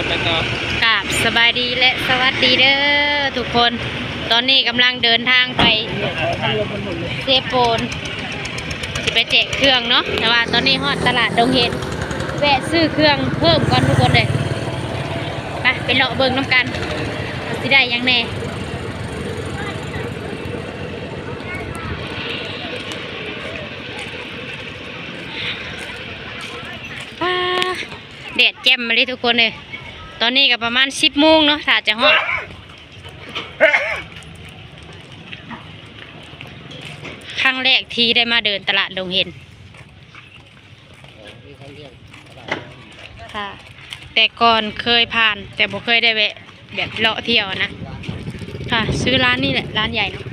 นไปต่อกราบสบายดีและสวัสดีเด้อทุกคน ตอนนี้กำลังเดินทางไปเซโปนจะไปแจกเครื่องเนาะแต่ว่าตอนนี้ฮอดตลาดดงเห็ดแวะซื้อเครื่องเพิ่มก่อนทุกคนเลยไปไปเลาะเบิ่งน้ำกันสิได้ยังแน่แดดแจ่มมาเลยทุกคนเลย ตอนนี้ก็ประมาณสิบโมงเนาะถ้าจะฮอดครั้งแรกที่ได้มาเดินตลาดดงเห็นค่ะ แต่ก่อนเคยผ่าน แต่บ่เคยได้แวะแบบเลาะเที่ยวนะ ค่ะ ซื้อร้านนี่แหละ ร้านใหญ่เนาะ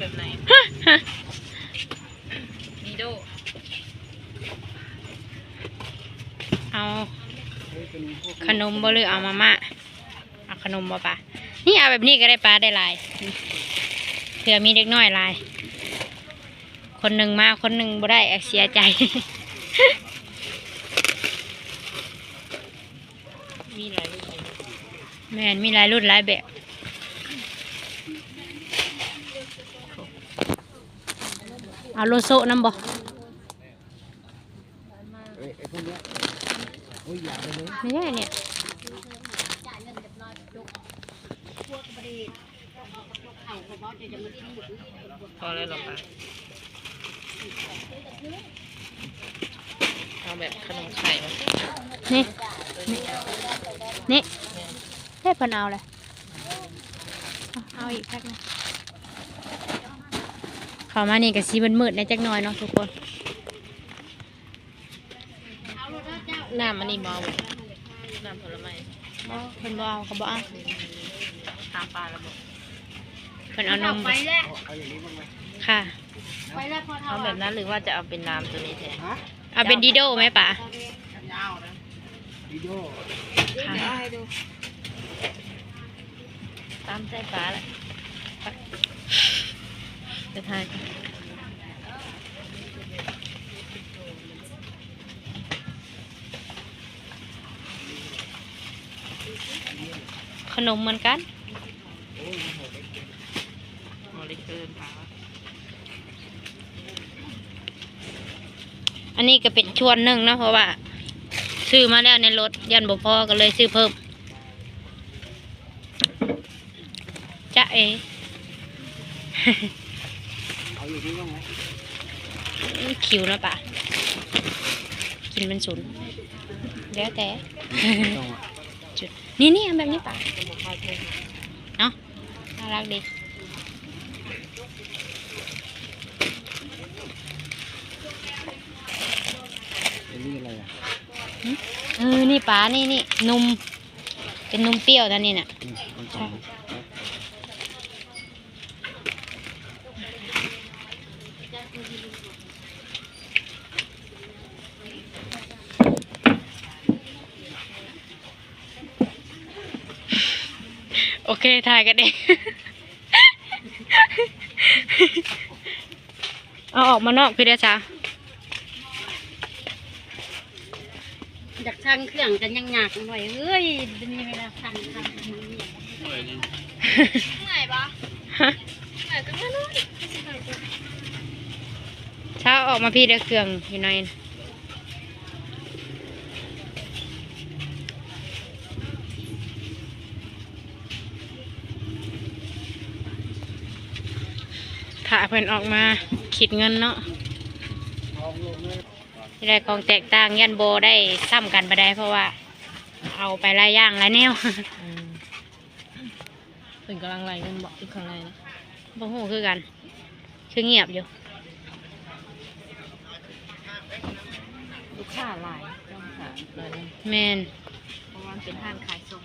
แบบไหนมีโดเอา ขนมบ่หรือเอามาม่าเอาขนมบ่ปะนี่เอาแบบนี้ก็ได้ปลาได้หลายเผื่อมีเด็กน้อยหลาย คนหนึ่งมาคนหนึ่งบ่ได้เสียใจ มีหลายรูปเลยแม่นมีหลายรุ่นหลายแบบ เอาโลโซน้ำบ่เอ้ยไอ้พวกเนี้ยโอ้ยอย่าไปเลยไม่ใช่เนี่ยพอแล้วหรอปะเอาแบบขนมไข่ไหมนี่ นี่ได้เพันเอาเลยเอาเอาอีกแพ็คหนึง เข้ามานี่กับซีมันมืดๆในจักหน่อยเนาะทุกคนน้ำมันนี่เมาน้ำผลไม้บ่เพิ่นบ่เอาเขาบ่เอาทางปลาระบบเพิ่นเอานมบ่เอาอย่างนี้บ้างไหมค่ะเอาแบบนั้นหรือว่าจะเอาเป็นน้ำตัวนี้แทนฮะเอาเป็นดีโดไหมป๋าวิดีโอค่ะตามใจปลาแหละไป จะทายกันขนมเหมือนกันอันนี้ก็เป็นชวนหนึ่งนะเพราะว่า ซื้อมาแล้วในรถยันบ่พอก็เลยซื้อเพิ่มจะเอเอาอย่างนี้บ้างไหมคิวนะป่ะกินเป็นศูนย์เดี๋ยวแต่ต้องอะจุด นี่นี่เอาแบบนี้ป่ะเนาะน่ารักดีไอ้นี่อะไรอะเออ นี่ป่านี่นี่นม เป็นนมเปรี้ยวท่านี่น่ะ อืมมันสอง โอเค ถ่ายกันเอง เอาออกมานอกพี่เดชาอยากสั่งเครื่องกันยังยากหน่อยเอ้ยมีเวลาสั่งทำไหนปะไหนก็ไม่รู้เช้าออกมาพี่เด้อเครื่องอยู่ในน่ะถ้าเพิ่นออกมาคิดเงินเนาะทองลงเลยที่ได้ของแตกต่างยันโบได้ซ้ำกันไปได้เพราะว่า เอาไปหลายอย่างหลายแนวอืมเป็นกำลังไหลเงินบอกอีกข้างในนะบ่ฮู้คือกัน คือเงียบอยู่ ลูกค้าหลายต้องหาเลยนะแมนเพราะว่ามันเป็นห้างขายส่ง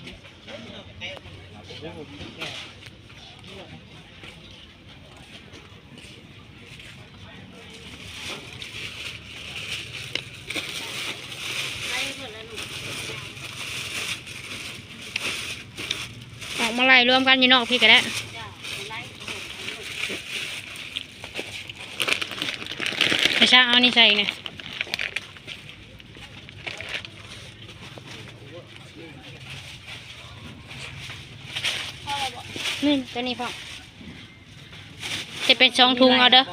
ออกมาไล่รวมกันอยู่นอกพี่ก็ได้ไม่ใช่เอานี่ใส่เนี่ย นี่ตัวนี้พ่อจะเป็นสองถุงเอาเด้อ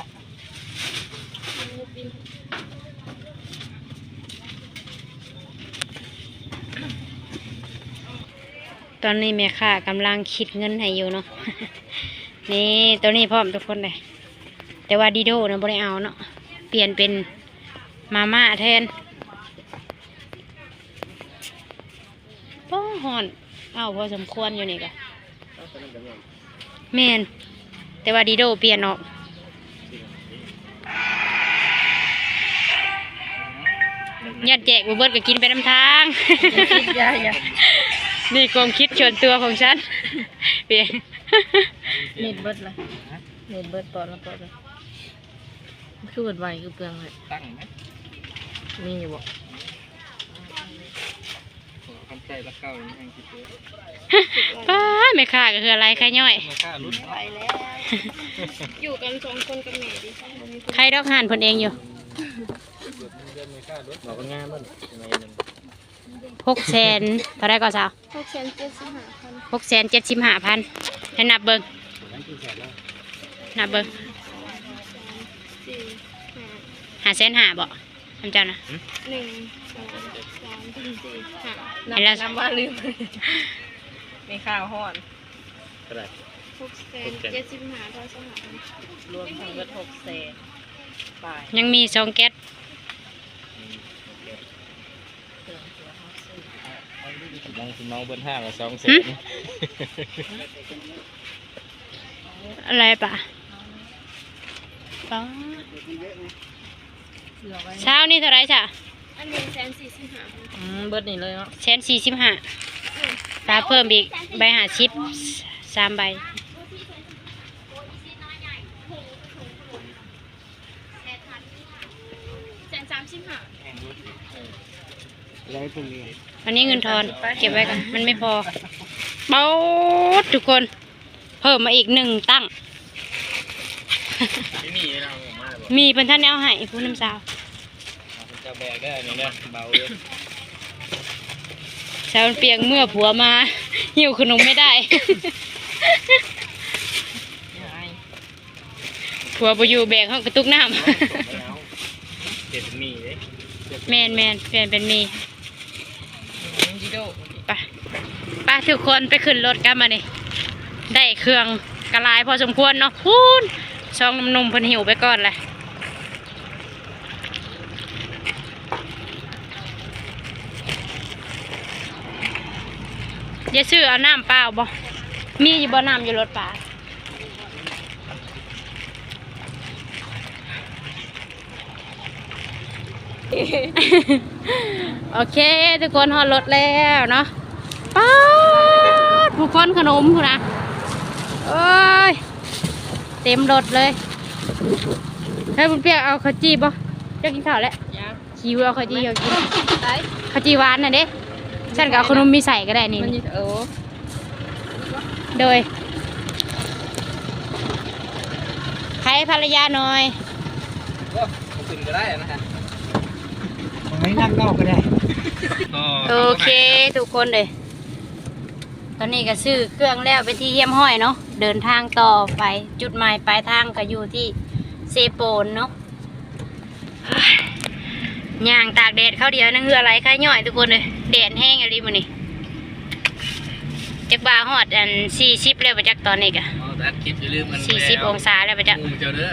ตอนนี้แม่ค้ากำลังคิดเงินให้อยู่เนาะนี่ตัวนี้พร้อมทุกคนเลยแต่ว่าดีโดนะบ่ได้เอาเนาะเปลี่ยนเป็นมาม่าแทนป้อหอน เอาพอสมควรอยู่นี่ก็ แม่นแต่ว่าดีโดเปลี่ยนออกยัดแจกบุเบิดก็กินไปน้ำทางยาอย่านี่ความคิดส่วนตัวของฉันเปียงเน็ตเบิดเลยเน็ตเบิดปอดแล้วปอดเลยคือเบิดไวคือเปลืองเลยตั้งไหมมีอยู่บ่คำใจละเก้าอย่างนี้ให้คิดดูป้าไม่ค่าก็คืออะไรใครย่อยไม่ค่ารุ่นไปแล้ว อยู่กันสองคนกับแม่ดิใครดอกหานผลเองอยู่บอกว่างานมันยังไงมันหกแสนเท่าไรก็สาวหกแสนเจ็ดสิบห้าพันหกแสนเจ็ดสิบห้าพันให้นับเบิงนั่นคือแสนแล้วนับเบิงสี่ห้าหาแสนห้าบ่ทำเจ้านะหนึ่ง สองสามสี่ห้าเห็นแล้วนับว่าลืมมีข้าวห่อนก็ได้หกแสน เจ็ดสิบห้าเท่าสหารรวมทั้งเบิดหกแสนไปยังมีสองแก๊สลองคุณน้องเบิ้ลห้ากับสองแสนอะไรป่ะป้าเหลือไว้เช้านี่เท่าไรจ้ะ อันหนึ่งแสนสี่สิบห้าพันอืมเบิดนี่เลยเนาะแสนสี่สิบห้าตาเพิ่มอีกใบหาชิปสามใบแสนสามสิบห้าร้อยตรงนี้อันนี้เงินทอนเก็บไว้กันมันไม่พอเบาทุกคน เพิ่มมาอีกหนึ่งตั้งที่นี่เราออกมาบอกมีเพิ่นท่านเอาให้ผู้น้ำสาว จะแบกได้นี่นะเบาเลยสาวมันเปียงเมื่อผัวมา หิวขนมไม่ได้ ผัวไปอยู่แบกห้องกระตุกน้ไม่เอาเจ็ดมีเลยำแมนแมนเปลี่ยนเป็นมีจิโดไปไปทุกคนไปขึ้นรถกันมานี่ได้เครื่องกระลายพอสมควรเนาะพูนซองนมๆเพิ่นหิวไปก่อนแหละ อย่าซื้อเอาน้ำเปล่าบ่มีอยู่บ่น้ำอยู่รถป่าโอเค ทุกคนหอดรถแล้วเนาะป๊าดผู้คนขนมคุณนะเอ้ย เต็มรถเลยให้คุณเปียกเอาข้าวจีบ่เจ้ากินข้าวแล้วยังคิวเอาข้าวจีเอากินไปข้าวจีหวานน่ะเด้ ฉันก็เอาขนมมีใส่ก็ได้นี่มันอยู่เออโดยใครภรรยาหน่อยก็ขึ้นก็ได้นะฮะไม่นั่งนอกก็ได้โอเคทุกคนเลยตอนนี้ก็ซื้อเครื่องแล้วเป็นที่เยี่ยมห้อยเนาะเดินทางต่อไปจุดหมายปลายทางก็อยู่ที่เซโปนเนาะ ย่างตากแดดเข้าวเดียวนั่นคืออะไรคะย่อยทุกคนเลยแดดแห้งอะไรมันนี่จักบาฮอดอันสี่สิบแล้วประจักตอนนี้กะอ๋อแต่คลิปอย่าลืมมันสี่สิบองศาแล้วประจักมุมเจ้าเด้อ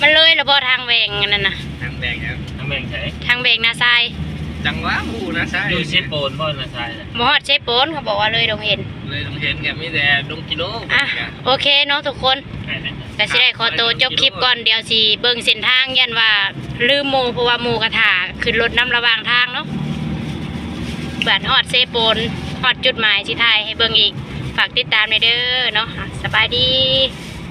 มันเลยระบอทางแหวงอันนั่นนะทางแบกครับทางแบกใช่ทางแหวงนาทรายจังหวะหมูนะใช่ดูชิปโปนพ่อนะใช่มฮอดเซโปนเขาบอกว่าเลยดงเห็น เลยต้องเห็นแกมีแต่ดงกิโลอะโอเคเนาะทุกคน ก็สิได้ขอตัวจบคลิปก่อนเดี๋ยวสิเบิ่งเส้นทางยันว่าลืมหมูเพราะว่าหมูกระถาขึ้นรถน้ำระหว่างทางเนาะบ้านฮอดเซโปนฮอดจุดหมายสิทายให้เบิ่งอีก ฝากติดตามในเด้อเนาะสบายดี